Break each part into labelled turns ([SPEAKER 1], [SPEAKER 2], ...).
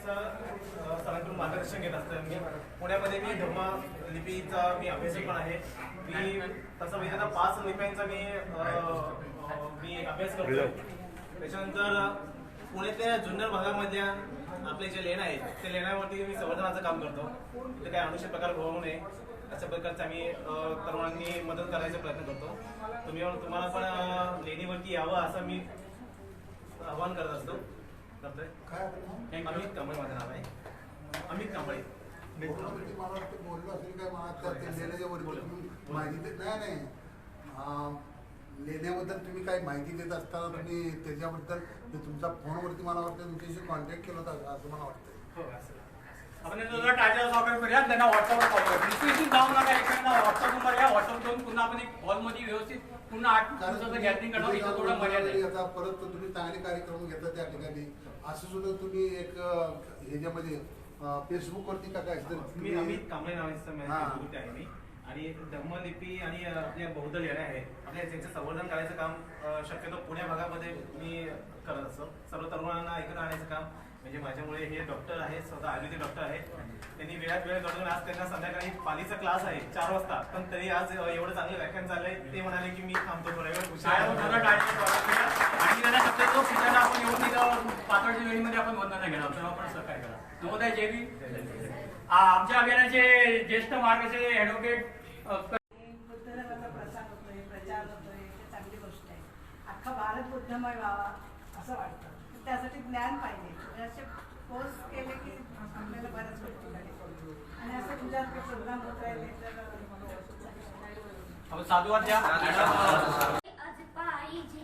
[SPEAKER 1] सरांकडून मार्गदर्शन घेत असतं मी. पुण्यामध्ये मी धम्मा लिपीचा मी अभ्यासक पण आहे. मी तसं म्हणजे आता पाच लिप्यांचा मी मी अभ्यास करतो त्याच्यानंतर पुण्यातल्या जुन्नर भागामधल्या आपले जे लेण्या आहेत त्या लेण्यावरती मी संवर्धनाचं काम करतो. तिथे काही अनुषय प्रकार होऊ नये. अशा प्रकारचं आम्ही तरुणांनी मदत करायचा प्रयत्न करतो. तुम्ही तुम्हाला पण लेणीवरती यावं असं मी आवाहन करत असतो. करतोय.
[SPEAKER 2] काय?
[SPEAKER 1] अमित कांबळे माझं नाव आहे. अमित कांबळे.
[SPEAKER 2] बोलण्यावरती मला वाटतं बोललो असेल काय मला माहिती देत नाही लेण्याबद्दल तुम्ही काही माहिती देत असताना तुम्ही त्याच्याबद्दल तुमचा फोनवरती मला वाटतं तुमच्याशी कॉन्टॅक्ट केला होता असं मला वाटतं
[SPEAKER 1] हो
[SPEAKER 3] आपण जर टायटल सॉकेट करूया त्यांना व्हॉट्सअपवर कॉल करूया दुसरी जाऊ नका एकमेकांना व्हॉट्सअप नंबर घ्या व्हॉट्सअप करून पुन्हा आपण एक हॉलमध्ये व्यवस्थित पुन्हा आठ दिवसाचं गॅदरिंग करणार इथं थोडं मर्यादा आहे.
[SPEAKER 2] आता परत तुम्ही चांगले कार्यक्रम घेता त्या ठिकाणी. असं सुद्धा तुम्ही एक ह्याच्यामध्ये फेसबुक वरती का काय?
[SPEAKER 1] मी अमित कांबळे नावाचं
[SPEAKER 2] हा.
[SPEAKER 1] फेसबुक आहे मी. आणि धम्मलिपी आणि आपल्या बौद्ध लेण्या आहेत. आपल्या त्यांचं संवर्धन करायचं काम शक्यतो पुण्या भागामध्ये मी करत असतो. सर्व तरुणांना एकत्र आणायचं काम. म्हणजे माझ्यामुळे हे डॉक्टर आहेत स्वतः आयुर्वेदिक डॉक्टर आहेत त्यांनी वेळात वेळ काढून आज त्यांना संध्याकाळी पालीचा क्लास आहे चार वाजता. पण तरी आज एवढं चांगलं व्याख्यान चाललंय ते म्हणाले की मी थांबतो वेळ.
[SPEAKER 3] थोडं. आणि त्यांना शक्यतो शिक्षणाला आपण येऊन तिथं पातळच्या वेळीमध्ये आपण वंदना घेणार तेव्हा आपण सहकार्य करा. नवोदय जेवी. आमच्या अभियानाचे ज्येष्ठ मार्गदर्शक ऍडव्होकेट
[SPEAKER 4] बुद्धधर्माचा प्रसार होतोय प्रचार होतोय हे चांगली गोष्ट आहे. अख्खा भारत बुद्धमय व्हावा असं वाटतं. त्यासाठी ज्ञान पाहिजे. असे कोर्स केले की आपल्याला बऱ्याच गोष्टी आणि असं तुझ्यासारखे प्रोग्राम होत राहिले तर
[SPEAKER 3] साधुवाद द्या
[SPEAKER 5] आज पाहिजे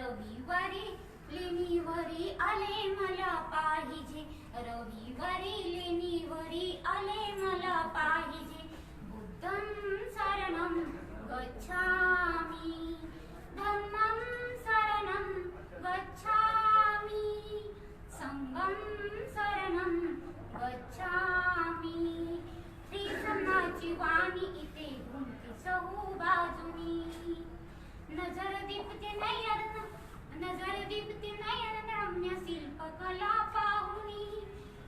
[SPEAKER 5] रविवारी लेणीवरी आले मला पाहिजे. रविवारी लेणीवरी आले मला पाहिजे. बुद्धं शरणं गच्छामि. धम्मं शरणं गच्छामि. संगम शरणं गच्छामी। श्री वाणी इथे घुमते सहू बाजूनी नजर दीपते नयन नजर दीपते नयन रम्य शिल्पकला पाहुनी।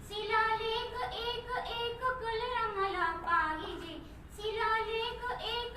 [SPEAKER 5] शिलालेख एक एक कल मला पाहिजे। शिलालेख एक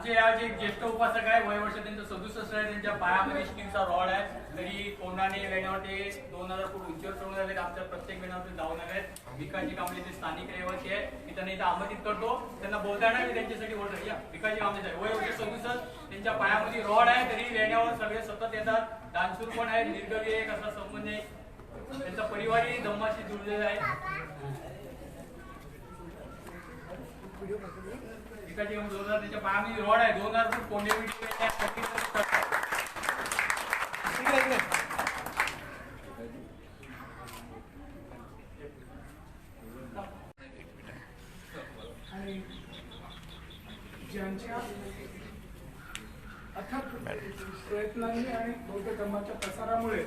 [SPEAKER 3] आमचे या जे ज्येष्ठ उपासक आहे वय वर्ष त्यांचं सदुसष्ट आहे त्यांच्या पायामध्ये स्टीलचा रॉड आहे. तरी कोणाने वेण्यावर ते दोन हजार फूट उंचीवर चढून आले आमच्या प्रत्येक वेण्यावर जाऊन आले भिकाजी कांबळे ते स्थानिक रहिवासी आहे मी त्यांना इथं आमंत्रित करतो. त्यांना बोलताना मी त्यांच्यासाठी बोलतो. या भिकाजी कांबळे साहेब वय वर्ष सदुसष्ट त्यांच्या पायामध्ये रॉड आहे. तरी वेण्यावर सगळे सतत येतात. दानशूर पण आहे निर्गवी एक असा संबंध आहे. त्यांचा परिवारही धम्माशी जुळलेला आहे. भिकाजी कांबळे दोन हजार त्याच्या पायामध्ये रॉड आहे दोन हजार फूट कोंडे विटी
[SPEAKER 1] इकडे इकडे.
[SPEAKER 6] आणि ज्यांच्या अथक प्रयत्नांनी आणि बौद्ध धर्माच्या प्रसारामुळे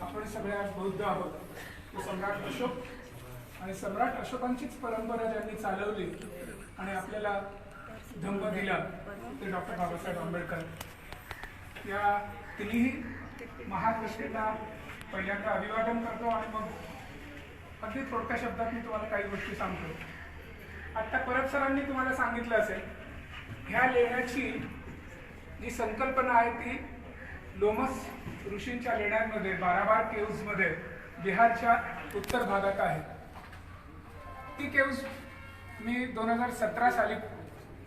[SPEAKER 6] आपण सगळ्या बौद्ध आहोत. सम्राट अशोक आणि सम्राट अशोकांचीच परंपरा ज्यांनी चालवली आणि आपल्याला धम्म दिला ते डॉक्टर बाबासाहेब आंबेडकर. या तिन्ही व्यक्तींना पहिल्यांदा अभिवादन करतो आणि मग अगदी थोडक्या शब्दात मी तुम्हाला काही गोष्टी सांगतो. आता परब सरांनी तुम्हाला सांगितलं असेल ह्या लेण्याची जी संकल्पना आहे ती लोमस ऋषींच्या लेण्यांमध्ये बाराबार केव्जमध्ये बिहारच्या उत्तर भागात आहे. ती केव्ज मी दोन हजार सतरा साली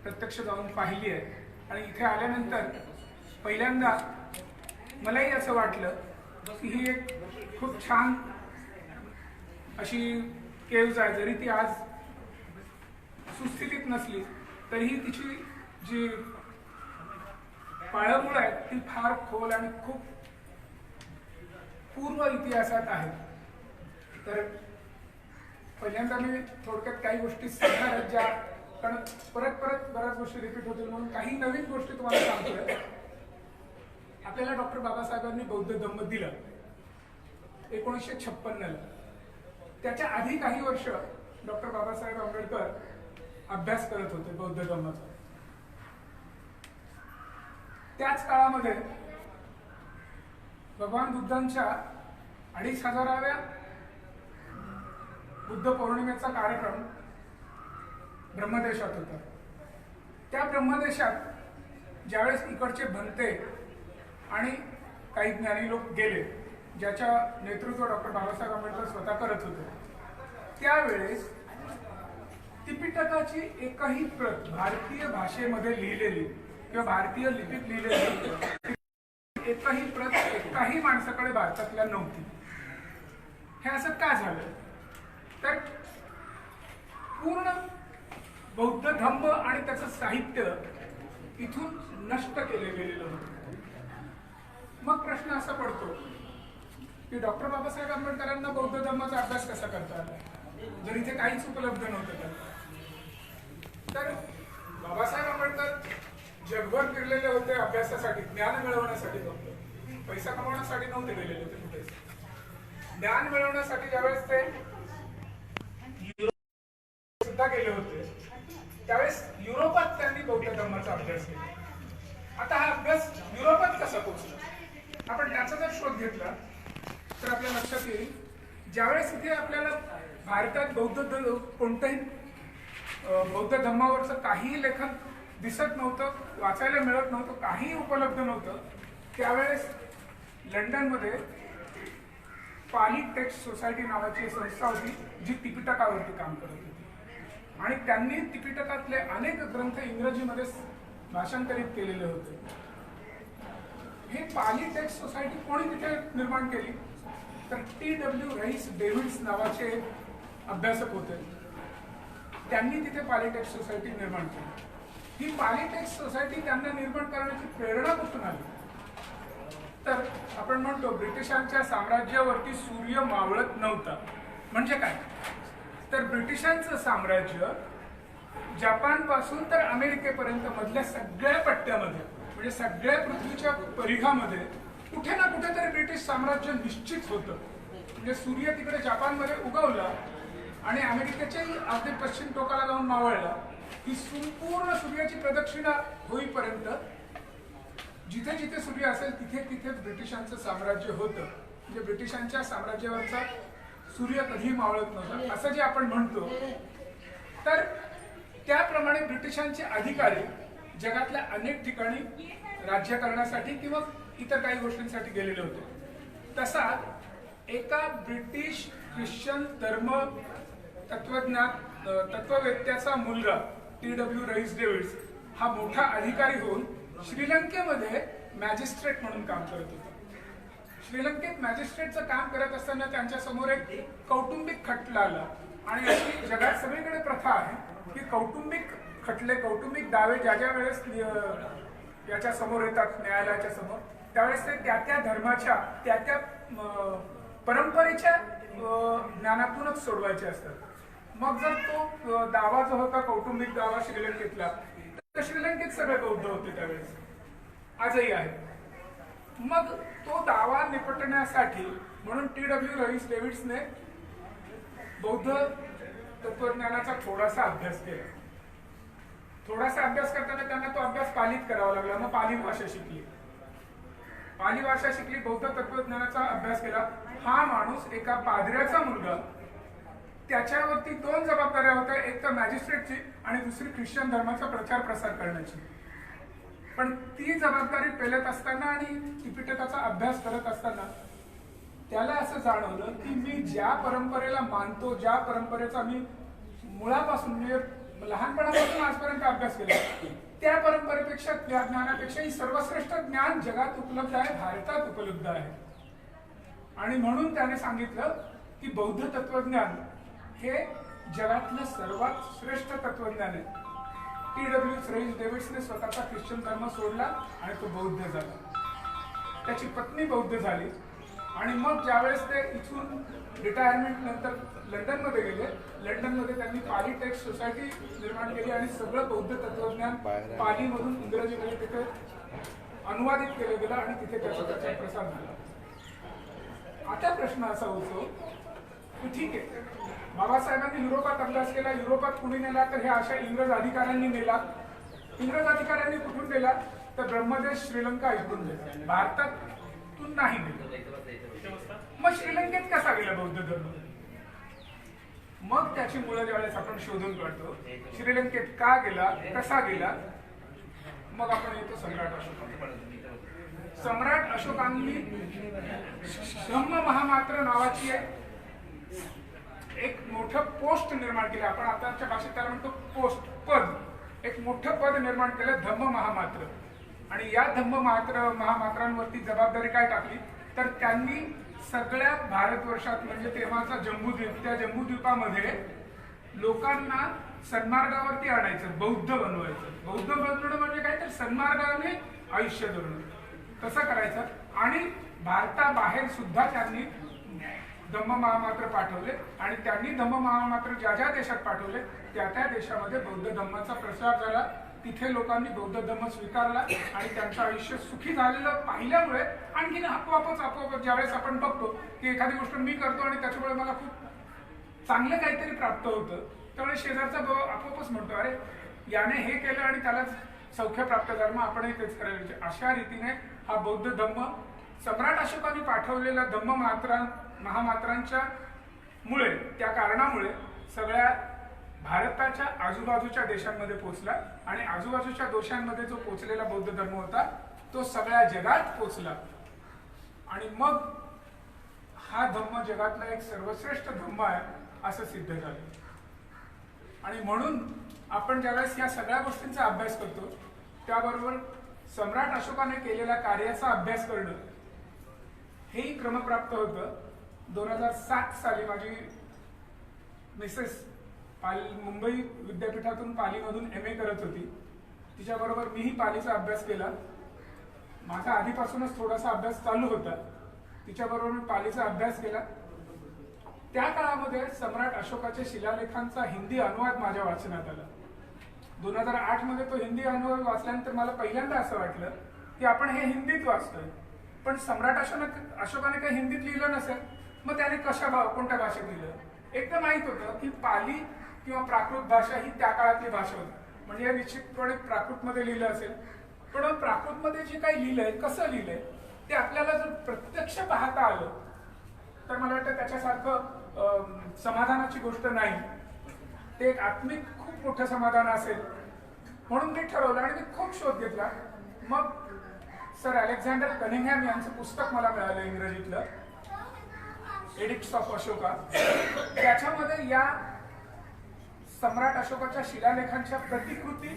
[SPEAKER 6] प्रत्यक्ष जाऊन पाहिली आहे. आणि इथे आल्यानंतर पहिल्यांदा मलाही असं वाटलं की ही एक खूप छान अशी केव्ज आहे. जरी ती आज सुस्थितीत नसली तरीही तिची जी पाळंमुळं आहेत ती फार खोल आणि खूप पूर्व इतिहासात आहे. तर पहिल्यांदा मी थोडक्यात काही गोष्टी सांगणार आहेत ज्या कारण परत परत बऱ्याच गोष्टी रिपीट होतील म्हणून काही नवीन गोष्टी तुम्हाला सांगतोय. आपल्याला डॉक्टर बाबासाहेबांनी बौद्ध धम्म दिलं. एकोणीसशे छप्पन्नला. त्याच्या आधी काही वर्ष डॉक्टर बाबासाहेब आंबेडकर अभ्यास करत होते बौद्ध धम्माचा. त्याच काळामध्ये भगवान बुद्धांच्या अडीच हजाराव्या बुद्ध पौर्णिमेचा कार्यक्रम ब्रह्मदेशात होता. त्या ब्रह्मदेशात ज्यावेळेस इकडचे भंते आणि काही ज्ञानी लोक गेले ज्याच्या नेतृत्व डॉक्टर बाबासाहेब आंबेडकर स्वतः करत होते त्यावेळेस त्रिपिटकाची एकही प्रत भारतीय भाषेमध्ये लिहिलेली किंवा भारतीय लिपीत लिहिलेली एकही प्रत एकाही माणसाकडे भारतातल्या नव्हती. हे असं का झालं? तर पूर्ण बौद्ध धम्म आणि त्याचं साहित्य इथून नष्ट केले गेलेलं होतं. मग प्रश्न असा पडतो की डॉक्टर बाबासाहेब आंबेडकरांना बौद्ध धर्माचा अभ्यास कसा करता आला? जर इथे काहीच उपलब्ध नव्हतं तर. तर बाबासाहेब आंबेडकर जगभर फिरलेले होते अभ्यासासाठी ज्ञान मिळवण्यासाठी फक्त. पैसा कमवण्यासाठी नव्हते गेलेले होते कुठे? ज्ञान मिळवण्यासाठी ज्यावेळेस ते सुद्धा गेले होते. त्यावेळेस युरोपात त्यांनी बौद्ध धर्माचा अभ्यास केला. आता हा अभ्यास युरोपात कसा पोहोचला? आपण त्याचा जर शोध घेतला तर आपल्या लक्षात येईल ज्यावेळेस इथे आपल्याला भारतात बौद्ध कोणत्याही बौद्ध धर्मावरचं काहीही लेखन दिसत नव्हतं वाचायला मिळत नव्हतं काहीही उपलब्ध नव्हतं त्यावेळेस लंडनमध्ये पाली टेक्स्ट सोसायटी नावाची संस्था होती जी तिपिटकावरती काम करत होती. आणि त्यांनी तिपिटकातले अनेक ग्रंथ इंग्रजीमध्ये भाषांतरित केलेले होते. हे पाली टेक्स्ट सोसायटी कोणी तिथे निर्माण केली? तर टी डब्ल्यू राईस डेव्हिड्स नावाचे अभ्यासक होते. त्यांनी तिथे पॉलिटेक्स सोसायटी निर्माण केली. ही पॉलिटेक्स सोसायटी त्यांना निर्माण करण्याची प्रेरणा कुठून आली? तर आपण म्हणतो ब्रिटिशांच्या साम्राज्यावरती सूर्य मावळत नव्हता. म्हणजे काय? तर ब्रिटिशांचं साम्राज्य जपानपासून तर अमेरिकेपर्यंत मधल्या सगळ्या पट्ट्यामध्ये म्हणजे सगळ्या पृथ्वीच्या परिघामध्ये कुठे ना कुठेतरी ब्रिटिश साम्राज्य निश्चित होतं. म्हणजे सूर्य तिकडे जपानमध्ये उगवला आणि अमेरिकेच्याही अगदी पश्चिम टोकाला जाऊन मावळला ही संपूर्ण सूर्याची प्रदक्षिणा होईपर्यंत जिथे जिथे सूर्य असेल तिथे तिथे ब्रिटिशांचं साम्राज्य होतं. म्हणजे ब्रिटिशांच्या साम्राज्यावरचा सूर्य कधी मावळत नव्हता. असं जे आपण म्हणतो. तर त्याप्रमाणे ब्रिटिशांचे अधिकारी जगातल्या अनेक ठिकाणी राज्य करण्यासाठी किंवा इतर काही गोष्टींसाठी गेलेले होते. तसा एका ब्रिटिश ख्रिश्चन धर्म तत्वज्ञान अ, तत्ववेत्याचा मुलगा टी डब्ल्यू रईस डेव्हिड्स हा मोठा अधिकारी होऊन श्रीलंकेमध्ये मॅजिस्ट्रेट म्हणून काम करत श्रीलंकेत मॅजिस्ट्रेटचं काम करत असताना त्यांच्यासमोर एक कौटुंबिक खटला आला. आणि अशी जगात सगळीकडे प्रथा आहे की कौटुंबिक खटले कौटुंबिक दावे ज्या ज्या वेळेस याच्या समोर येतात न्यायालयाच्या समोर त्यावेळेस ते त्या त्या धर्माच्या त्या त्या परंपरेच्या ज्ञानातूनच सोडवायचे असतात. मग जर तो दावा जो होता कौटुंबिक दावा श्रीलंकेतला तर श्रीलंकेत सगळे बौद्ध होते त्यावेळेस. आजही आहे मग तो दावा निपटण्यासाठी म्हणून टी डब्ल्यू रईस डेव्हिड्सने बौद्ध तत्वज्ञानाचा थोडासा अभ्यास केला. थोडासा अभ्यास करताना त्यांना तो अभ्यास पालित करावा लागला. मग पाली भाषा शिकली. पाली भाषा शिकली बौद्ध तत्वज्ञानाचा अभ्यास केला. हा माणूस एका पादऱ्याचा मुलगा. त्याच्यावरती दोन जबाबदाऱ्या होत्या. एक तर मॅजिस्ट्रेटची आणि दुसरी ख्रिश्चन धर्माचा प्रचार प्रसार करण्याची. पण ती जबाबदारी पेलत असताना आणि त्रिपिटकाचा अभ्यास करत असताना त्याला असं जाणवलं की मी ज्या परंपरेला मानतो ज्या परंपरेचा मी मुळापासून म्हणजे लहानपणापासून आजपर्यंत अभ्यास केला त्या परंपरेपेक्षा त्या ज्ञानापेक्षा ही सर्वश्रेष्ठ ज्ञान जगात उपलब्ध आहे भारतात उपलब्ध आहे. आणि म्हणून त्याने सांगितलं की बौद्ध तत्वज्ञान हे जगातलं सर्वात श्रेष्ठ तत्वज्ञान आहे. टी डब्ल्यू फ्रेंच डेव्हिड्सने स्वतःचा ख्रिश्चन धर्म सोडला आणि तो बौद्ध झाला. त्याची पत्नी बौद्ध झाली. आणि मग ज्यावेळेस ते इथून रिटायरमेंट नंतर लंडनमध्ये गेले. लंडनमध्ये त्यांनी पाली टेक्स्ट सोसायटी निर्माण केली आणि सगळं बौद्ध तत्वज्ञान पालीमधून इंग्रजीमध्ये तिथे अनुवादित केलं गेलं आणि तिथे त्याचा त्याचा प्रसार झाला. आता प्रश्न असा होतो की ठीक आहे. बाबासाहेबांनी युरोपात अभ्यास केला युरोपात कुणी नेला तर हे अशा इंग्रज अधिकाऱ्यांनी नेला. इंग्रज अधिकाऱ्यांनी कुठून नेला? तर ब्रह्मदेश श्रीलंका ऐकून दिला भारतातून नाही नेला. मग श्रीलंकेत कसा गेला बौद्ध धर्म? मग त्याची मुलं ज्यावेळेस आपण शोधून काढतो श्रीलंकेत का गेला कसा गेला? मग आपण येतो सम्राट अशोक सम्राट अशोकांनी धम्म महामात्र नावाची आहे एक मोठं पोस्ट निर्माण केलं. आपण आताच्या भाषेत त्याला म्हणतो पोस्ट पद. एक मोठं पद निर्माण केलं धम्म महामात्र. आणि या धम्म मात्र महामात्रांवरती जबाबदारी काय टाकली? तर त्यांनी सगळ्या भारतवर्षात म्हणजे तेव्हाचा जम्बूद्वीप त्या जम्बूद्वीपामध्ये लोकांना सन्मार्गावरती आणायचं बौद्ध बनवायचं. बौद्ध बनवणं म्हणजे काय? तर सन्मार्गाने आयुष्य जगणं. कसं करायचं? आणि भारताबाहेर सुद्धा त्यांनी धम्म महामात्र पाठवले आणि त्यांनी धम्म महामात्र ज्या ज्या देशात पाठवले त्या त्या देशामध्ये बौद्ध धम्माचा प्रसार झाला. तिथे लोकांनी बौद्ध धम्म स्वीकारला आणि त्यांचं आयुष्य सुखी झालेलं पाहिल्यामुळे आणखीन आपोआपच आपोआप ज्यावेळेस आपण बघतो की एखादी गोष्ट मी करतो आणि त्याच्यामुळे मला खूप चांगलं काहीतरी प्राप्त होतं त्यामुळे शेजारचा भाऊ आपोआपच म्हणतो अरे याने हे केलं आणि त्याला सौख्य प्राप्त झालं मग आपणही तेच करायला पाहिजे. अशा रीतीने हा बौद्ध धम्म सम्राट अशोकाने पाठवलेला धम्म मात्रा महामात्रांच्या मुळे त्या कारणामुळे सगळ्या भारताच्या आजूबाजूच्या देशांमध्ये पोचला आणि आजूबाजूच्या देशांमध्ये जो पोचलेला बौद्ध धर्म होता तो सगळ्या जगात पोचला आणि मग हा धम्म जगातला एक सर्वश्रेष्ठ धम्म आहे असं सिद्ध झालं. आणि म्हणून आपण ज्यावेळेस या सगळ्या गोष्टींचा अभ्यास करतो त्याबरोबर सम्राट अशोकाने केलेल्या कार्याचा अभ्यास करणं हेही क्रमप्राप्त होतं. दोन हजार सात साली माझी मिसेस पाली मुंबई विद्यापीठातून पालीमधून एम ए करत होती. तिच्याबरोबर मीही पालीचा अभ्यास केला. माझा आधीपासूनच थोडासा अभ्यास चालू होता. तिच्याबरोबर मी पालीचा अभ्यास केला. त्या काळामध्ये सम्राट अशोकाच्या शिलालेखांचा हिंदी अनुवाद माझ्या वाचनात आला. दोन हजार आठमध्ये तो हिंदी अनुवाद वाचल्यानंतर मला पहिल्यांदा असं वाटलं की आपण हे हिंदीत वाचतोय. पण सम्राट अशोक अशोकाने काही हिंदीत लिहिलं नसेल मग त्याने कशा भा कोणत्या भाषेत लिहिलं? एक तर माहीत होतं की पाली किंवा प्राकृत भाषा ही त्या काळातली भाषा होती. म्हणजे हे निश्चितपणे प्राकृतमध्ये लिहिलं असेल. पण प्राकृतमध्ये जे काही लिहिलंय कसं लिहिलंय ते आपल्याला जर प्रत्यक्ष पाहता आलं तर मला वाटतं त्याच्यासारखं समाधानाची गोष्ट नाही. ते एक आत्मिक खूप मोठं समाधान असेल. म्हणून मी ठरवलं आणि मी खूप शोध घेतला. मग सर अलेक्झांडर कनिंगहॅम यांचं पुस्तक मला मिळालं इंग्रजीतलं. Addicts of Ashoka. त्याच्यामध्ये या सम्राट अशोकाच्या शिलालेखांच्या प्रतिकृती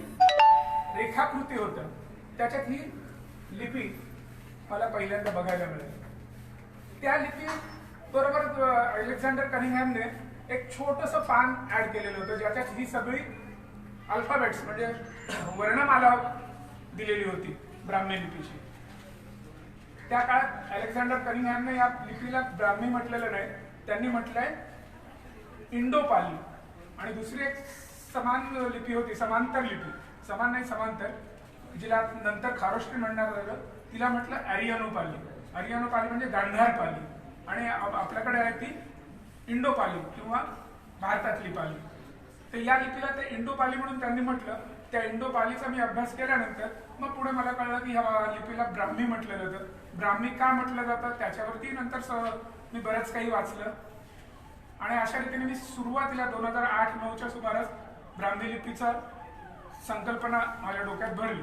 [SPEAKER 6] रेखाकृती होत्या. त्याच्यात ही लिपी मला पहिल्यांदा बघायला मिळाली. त्या लिपी बरोबर अलेक्झांडर कनिंगहॅमने एक छोटस पान ऍड केलेलं होतं ज्याच्यात ही सगळी अल्फाबेट्स म्हणजे वर्णमाला दिलेली होती ब्राह्मी लिपीची. त्या काळात अलेक्झांडर कनिंगहॅमने या लिपीला ब्राह्मी म्हटलेलं नाही त्यांनी म्हटलंय इंडो पाली आणि दुसरी एक समान लिपी होती समांतर लिपी. समान नाही समांतर. जिला नंतर खारोष्टी म्हणणार झालं तिला म्हटलं अरियानो पाली अरियानो पाली म्हणजे गांधार पाली आणि आपल्याकडे आहे ती इंडो पाली किंवा भारतातली पाली. तर या लिपीला ते इंडो पाली म्हणून त्यांनी म्हटलं. त्या इंडो पालीचा मी अभ्यास केल्यानंतर मग पुढे मला कळलं की ह्या लिपीला ब्राह्मी म्हटलं जातं ब्राह्मी का म्हटलं जातं त्याच्यावरती नंतर स- मी बरंच काही वाचलं. आणि अशा रीतीने मी सुरुवातीला दोन हजार आठ नऊच्या सुमारास ब्राह्मी लिपीचा संकल्पना माझ्या डोक्यात भरली.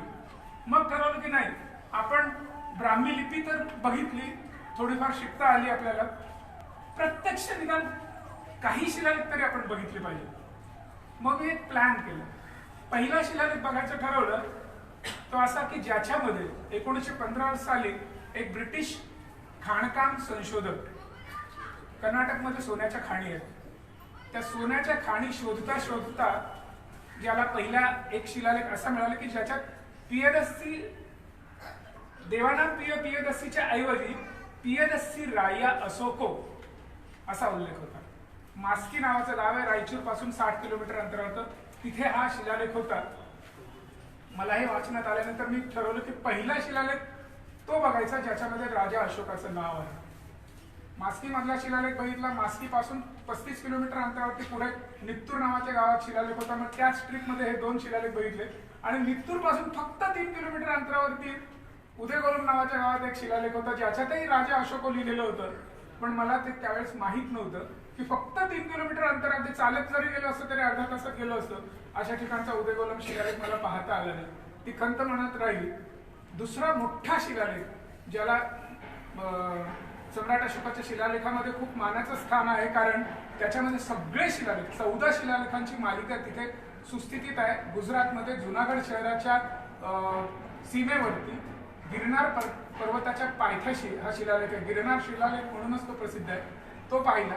[SPEAKER 6] मग ठरवलं की नाही आपण ब्राह्मी लिपी तर बघितली थोडीफार शिकता आली आपल्याला. प्रत्यक्ष निदान काही शिलालेख तरी आपण बघितले पाहिजे. मग मी एक प्लॅन केलं. पहिला शिलालेख बघायचं ठरवलं तो असा की ज्याच्यामध्ये एकोणीसशे पंधरा साली एक ब्रिटिश खाणकाम संशोधक. कर्नाटकमध्ये सोन्याच्या खाणी आहेत. त्या सोन्याच्या खाणी शोधता शोधता ज्याला पहिला एक शिलालेख असा मिळाला की ज्याच्यात पियदस्सी देवानाम पिय पियदस्सीच्या ऐवजी पियदस्सी राया असोको असा उल्लेख होता. मास्की नावाचं गाव आहे रायचूरपासून साठ किलोमीटर अंतरावर तिथे हा शिलालेख होता. मला हे वाचनात आल्यानंतर मी ठरवलं की पहिला शिलालेख तो बघायचा ज्याच्यामध्ये राजा अशोकाचं नाव आहे. मास्की मधला शिलालेख बघितला. मास्की पासून पस्तीस किलोमीटर अंतरावरती पुढे नित्तूर नावाच्या गावात शिलालेख होता. मग त्याच ट्रिपमध्ये हे दोन शिलालेख बघितले. आणि नित्तूरपासून फक्त तीन किलोमीटर अंतरावरती उदयगोलम नावाच्या गावात एक शिलालेख होता. ज्याच्यातही राजा अशोक लिहिलेलं होतं. पण मला ते त्यावेळेस माहीत नव्हतं की फक्त तीन किलोमीटर अंतरात चालत जरी गेलो असतं तरी अर्धा तासात गेलो असतं. अशा ठिकाणचा उदयगोलम शिलालेख मला पाहता आला नाही. ती खंत म्हणत राहील. दुसरा मोठा शिलालेख ज्याला सम्राट अशोकाच्या शिलालेखामध्ये खूप मानाचं स्थान आहे कारण त्याच्यामध्ये सगळे शिलालेख चौदा शिलालेखांची मालिका तिथे सुस्थितीत आहे. गुजरातमध्ये जुनागड शहराच्या सीमेवरती गिरनार पर- पर्वताच्या पायथ्याशी हा शिलालेख आहे. गिरनार शिलालेख म्हणूनच तो प्रसिद्ध आहे. तो पाहिला.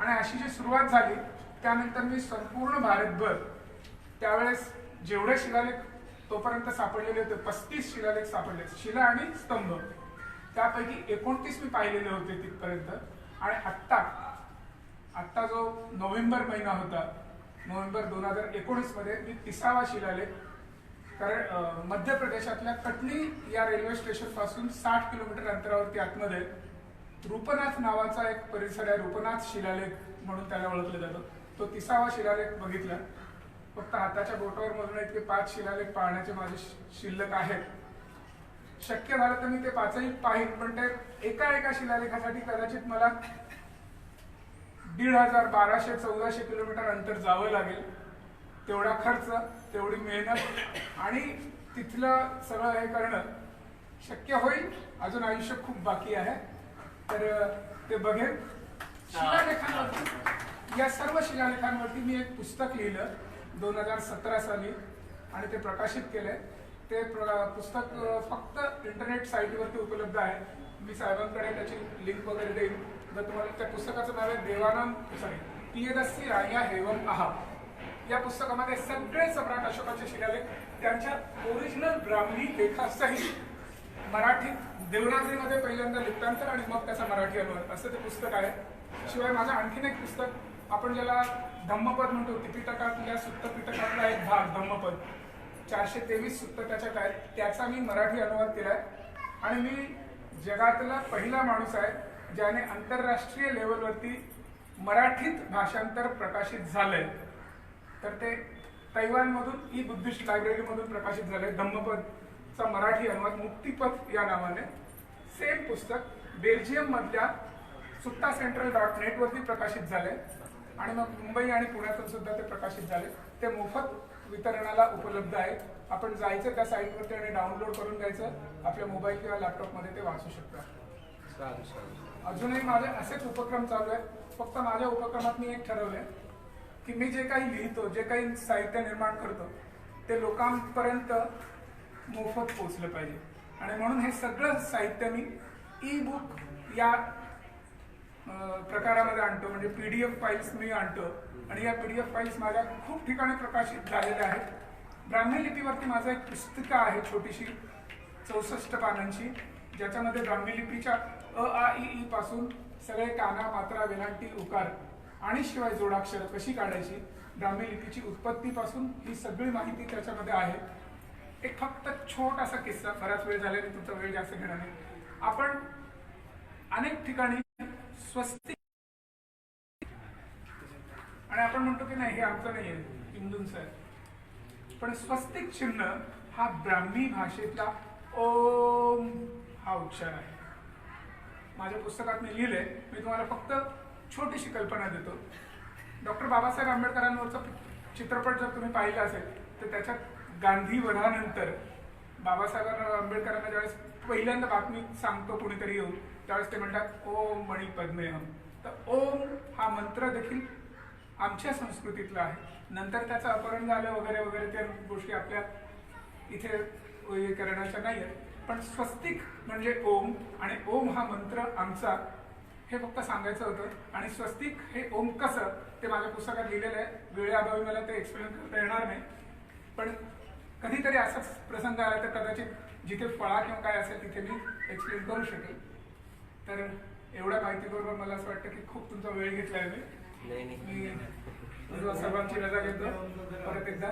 [SPEAKER 6] आणि अशी जी सुरुवात झाली त्यानंतर मी संपूर्ण भारतभर त्यावेळेस जेवढे शिलालेख तोपर्यंत सापडलेले होते. पस्तीस शिलालेख सापडले शिला आणि स्तंभ त्यापैकी एकोणतीस मी पाहिलेले होते तिथपर्यंत. आणि आत्ता आत्ता जो नोव्हेंबर महिना होता नोव्हेंबर दोन हजार एकोणीसमध्ये मी तिसावा शिलालेख कारण मध्य प्रदेशातल्या कटनी या रेल्वे स्टेशनपासून साठ किलोमीटर अंतरावरती आतमध्ये रूपनाथ नावाचा एक परिसर आहे. रूपनाथ शिलालेख म्हणून त्याला ओळखलं जातं. तो तिसावा शिलालेख बघितला. फक्त हाताच्या बोटावर मोजणे इतके पाच शिलालेख पाहण्याचे माझे शिल्लक आहेत. शक्य झालं तर मी ते पाचही पाहिन पण ते एका एका शिलालेखासाठी कदाचित मला दीड हजार बाराशे चौदाशे किलोमीटर अंतर जावं लागेल. तेवढा खर्च तेवढी मेहनत आणि तिथलं सगळं हे करणं शक्य होईल. अजून आयुष्य खूप बाकी आहे. तर ते बघेन. शिलालेखांवरती या सर्व शिलालेखांवरती मी एक पुस्तक लिहिलं. दोन हजार सतरा साली आणि ते प्रकाशित केलंय. ते प्र- पुस्तक फक्त इंटरनेट साईटवरती उपलब्ध आहे. मी साहेबांकडे त्याची लिंक वगैरे देईन. जर तुम्हाला त्या पुस्तकाचं नाव आहे देवानंद सॉरी पियदस्सी राया हेवम आहा या पुस्तकामध्ये सगळे सम्राट अशोकाचे शिलालेख त्यांच्या ओरिजिनल ब्राह्मणी लेखासहित मराठीत देवनागरीमध्ये पहिल्यांदा लिप्तांतर आणि मग त्याचा मराठी अनुवाद. असं ते पुस्तक आहे. शिवाय माझं आणखीन एक पुस्तक आपण ज्याला धम्मपद म्हणतो त्रिपिटकातल्या सुत्त पिटकातला एक भाग धम्मपद. चारशे तेवीस सुत्त त्याच्यात आहेत. त्याचा मी मराठी अनुवाद केलाय. आणि मी जगातला पहिला माणूस आहे ज्याने आंतरराष्ट्रीय लेवलवरती मराठीत भाषांतर प्रकाशित झालंय. तर ते तैवानमधून ई बुद्धिस्ट लायब्ररीमधून प्रकाशित झाले धम्मपदचा मराठी अनुवाद मुक्तिपथ या नावाने. सेम पुस्तक बेल्जियम मधल्या सुत्ता सेंट्रल डॉट नेटवरती प्रकाशित झाले आणि मग मुंबई आणि पुण्यातून सुद्धा ते प्रकाशित झाले. ते मोफत वितरणाला उपलब्ध आहे आपण जायचं त्या साईटवरती आणि डाउनलोड करून घ्यायचं. आपल्या मोबाईल किंवा लॅपटॉपमध्ये ते वाचू शकता. अजूनही माझे असेच उपक्रम चालू आहेत. फक्त माझ्या उपक्रमात मी एक ठरवलंय की मी जे काही लिहितो जे काही साहित्य निर्माण करतो ते लोकांपर्यंत मोफत पोचलं पाहिजे. आणि म्हणून हे सगळं साहित्य मी ई बुक या प्रकारामध्ये आणतो. म्हणजे पी डी एफ फाईल्स मी आणतो. आणि या पी डी एफ फाईल्स माझ्या खूप ठिकाणी प्रकाशित झालेल्या आहेत. ब्राह्मी लिपीवरती माझं एक पुस्तिका आहे छोटीशी चौसष्ट पानांची ज्याच्यामध्ये ब्राह्मी लिपीच्या अ आ ई पासून सगळे काना मात्रा वेलांटी उकार आणि शिवाय जोडाक्षर कशी काढायची ब्राह्मी लिपीची उत्पत्तीपासून ही सगळी माहिती त्याच्यामध्ये आहे. एक फक्त छोटासा किस्सा बराच वेळ झाल्याने तुमचा वेळ जास्त घेणार नाही. आपण अनेक ठिकाणी स्वस्तिक आणि आपण म्हणतो की नाही हे आमचं नाही आहे हिंदूंचं आहे. पण स्वस्तिक चिन्ह हा ब्राह्मी भाषेतला ओम हा उच्चार आहे. माझ्या पुस्तकात मी लिहिलंय मी तुम्हाला फक्त छोटीशी कल्पना देतो. डॉक्टर बाबासाहेब आंबेडकरांवरचा चित्रपट जर तुम्ही पाहिला असेल तर त्याच्यात गांधी वधानंतर बाबासाहेब आंबेडकरांना ज्यावेळेस पहिल्यांदा बातमी सांगतो कुणीतरी येऊन त्यावेळेस ते म्हणतात ओम मणी पद्मेहम तर ओम हा मंत्र देखील आमच्या संस्कृतीतला आहे. नंतर त्याचं अपहरण झालं वगैरे वगैरे त्या गोष्टी आपल्या इथे हे करण्याच्या नाही आहेत पण स्वस्तिक म्हणजे ओम आणि ओम हा मंत्र आमचा हे फक्त सांगायचं होतं. आणि स्वस्तिक हे ओम कसं ते माझ्या पुस्तकात लिहिलेलं आहे. वेळेअभावी मला ते एक्सप्लेन करता येणार नाही. पण कधीतरी असाच प्रसंग आला तर कदाचित जिथे फळा किंवा काय असेल तिथे मी एक्सप्लेन करू शकेल. तर एवढ्या माहितीबरोबर मला असं वाटतं की खूप तुमचा वेळ घेतला आहे मी सर्वांची रजा घेतो. परत एकदा.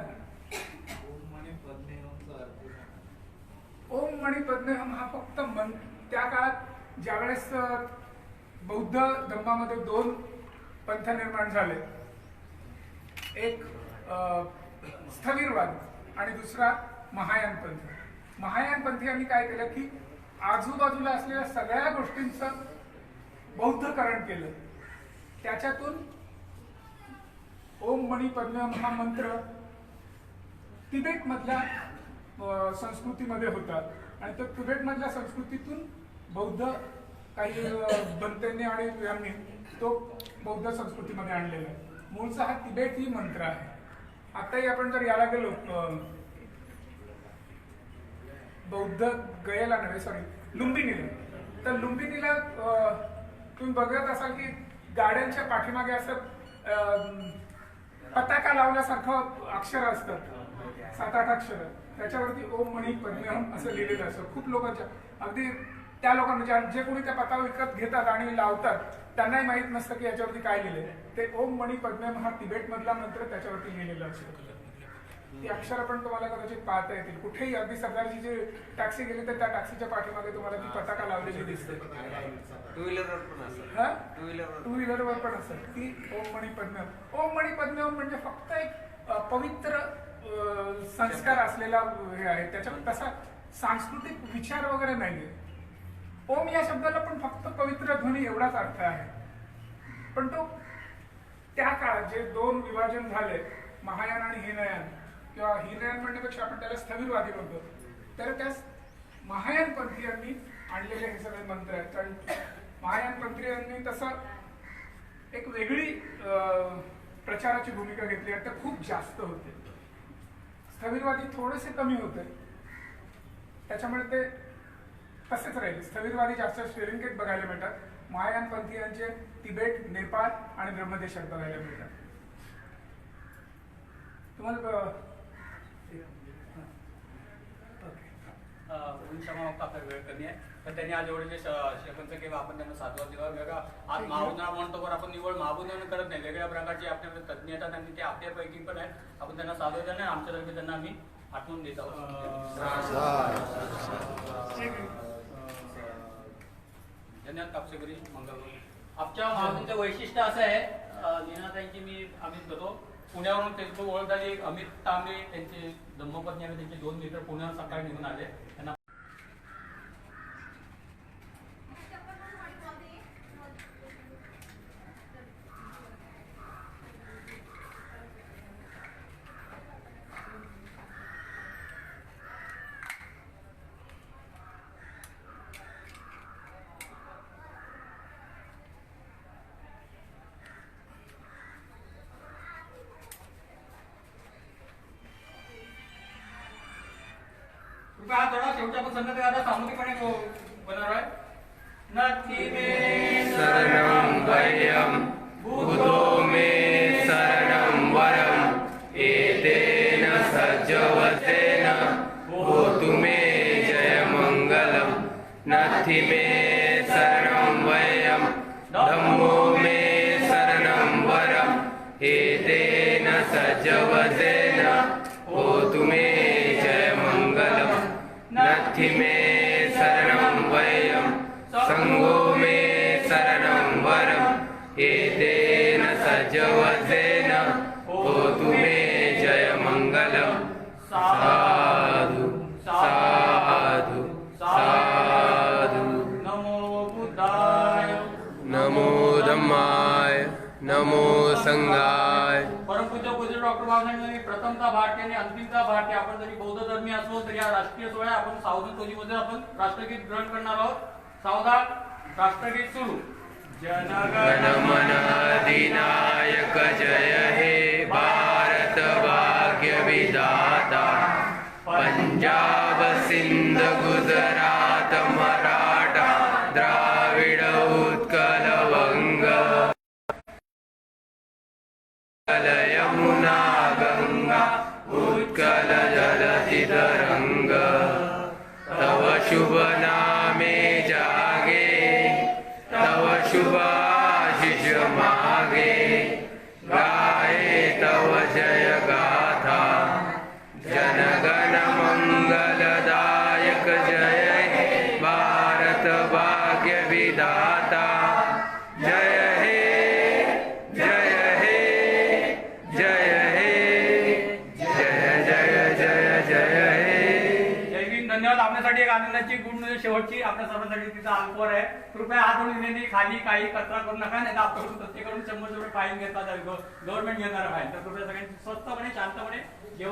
[SPEAKER 6] ओम मणी पद्मेहम हा फक्त मन त्या काळात ज्यावेळेस बौद्ध धर्मामध्ये दोन पंथ निर्माण झाले. एक स्थविरवाद आणि दुसरा महायान पंथ. महायान पंथीयांनी काय केलं की आजूबाजूला असलेल्या सगळ्या गोष्टींचं बौद्धकरण केलं. त्याच्यातून ओम मणी पद्म हा मंत्र तिबेट मधल्या संस्कृतीमध्ये होता. आणि तो तिबेटमधल्या संस्कृतीतून बौद्ध काही अं, आणि यांनी तो बौद्ध संस्कृतीमध्ये आणलेला आहे. मूळचा हा तिबेटी मंत्र आहे. आताही आपण जर याला गेलो बौद्ध गयेला नव्हे सॉरी लुंबिनीला तर लुंबिनीला तुम्ही बघत असाल की गाड्यांच्या पाठीमागे असं पताका लावल्यासारखं अक्षर असतात. सात आठ अक्षर. त्याच्यावरती ओम मणी पद्मेहम असं लिहिलेलं असतं. खूप लोकांच्या अगदी त्या लोकांना ज्या- म्हणजे जे कोणी त्या पताका विकत घेतात आणि लावतात त्यांनाही माहीत नसतं की याच्यावरती काय लिहिलंय. ते ओम मणी पद्मेहम हा तिबेटमधला मंत्र त्याच्यावरती लिहिलेला असतो. ती अक्षर पण तुम्हाला कदाचित पाहता येतील. कुठेही अगदी सरकारची जी टॅक्सी गेली तर त्या टॅक्सीच्या पाठीमागे तुम्हाला ती पताका लावलेली दिसते.
[SPEAKER 7] टू व्हीलरवर पण असेल
[SPEAKER 6] हा?
[SPEAKER 7] टू व्हीलरवर
[SPEAKER 6] टू व्हीलरवर पण असेल ती ओम मणी पद्म. ओम मणी पद्म म्हणजे फक्त एक पवित्र संस्कार असलेला हे आहे. त्याच्यात तसा सांस्कृतिक विचार वगैरे नाहीये. ओम या शब्दाला पण फक्त पवित्र ध्वनी एवढाच अर्थ आहे. पण तो त्या काळात जे दोन विभाजन झाले महायान आणि हिनयान किंवा हिनयान म्हणण्यापेक्षा आपण त्याला स्थविरवादी म्हणतो. तर त्या महायान पंथीयांनी आणलेले हे सगळे मंत्र आहेत. कारण महायान पंथीयांनी तसं एक वेगळी प्रचाराची भूमिका घेतली आणि ते खूप जास्त होते. स्थविरवादी थोडेसे कमी होते. त्याच्यामुळे ते तसेच राहील. स्थविरवादी जास्त श्रीलंकेत बघायला मिळतात. महायान पंथीयांचे तिबेट नेपाळ आणि ब्रह्मदेशात बघायला मिळतात. तुम्हाला अं, ओके.
[SPEAKER 3] आपला वेळ कमी आहे. तर त्यांनी आज एवढे जे शेपंच किंवा आपण त्यांना सातवा दिवा वेगळा आज महाबुंदा म्हणतो पण आपण निवड करत नाही. वेगळ्या प्रकारचे आपल्याकडे तज्ज्ञ येतात आणि ते आपल्यापैकी पण आहेत. आपण त्यांना साधव नाही. आमच्यातर्फे त्यांना आम्ही आठवून देत आहोत. धन्यवाद कापसेकरी आमच्या वैशिष्ट्य असं आहे लीनाताईंची मी अमित होतो पुण्यावरून त्यांची ओळख झाली अमित तांबे त्यांचे धम्मपत्नी आणि त्यांचे दोन मित्र पुण्यावर सकाळी निघून आले त्यांना कृपया जोडा शेवटी आपण संगत गाता सामूहिकपणे बनवणार आहे. नथी मे
[SPEAKER 7] वयं नथि मे शरणं वयं। सङ्गो मे शरणं वरं। एतेन
[SPEAKER 3] सजवत् बाबासाहेब यांनी प्रथमता भारतीय आणि अंतिमता भारतीय आपण जरी बौद्ध धर्मी असलो तरी या राष्ट्रीय सोहळ्या आपण सावधी तोजीमध्ये आपण राष्ट्रगीत ग्रहण करणार आहोत. सावधान राष्ट्रगीत सुरू. जनगण
[SPEAKER 7] मन अधिनायक जय हे भारत भाग्य विधाता. पंजाब सिंध गुजरात मराठा द्राविड उत्कल वंग.
[SPEAKER 3] чувак. आहे कृपया हात जोडून खाली काही कचरा करू नका नाही आपण आपल्याकडून प्रत्येकाकडून शंभर रुपये फाईन घेतात गव्हर्नमेंट घेणार फाईन. तर कृपया सगळ्यांनी स्वस्तपणे शांतपणे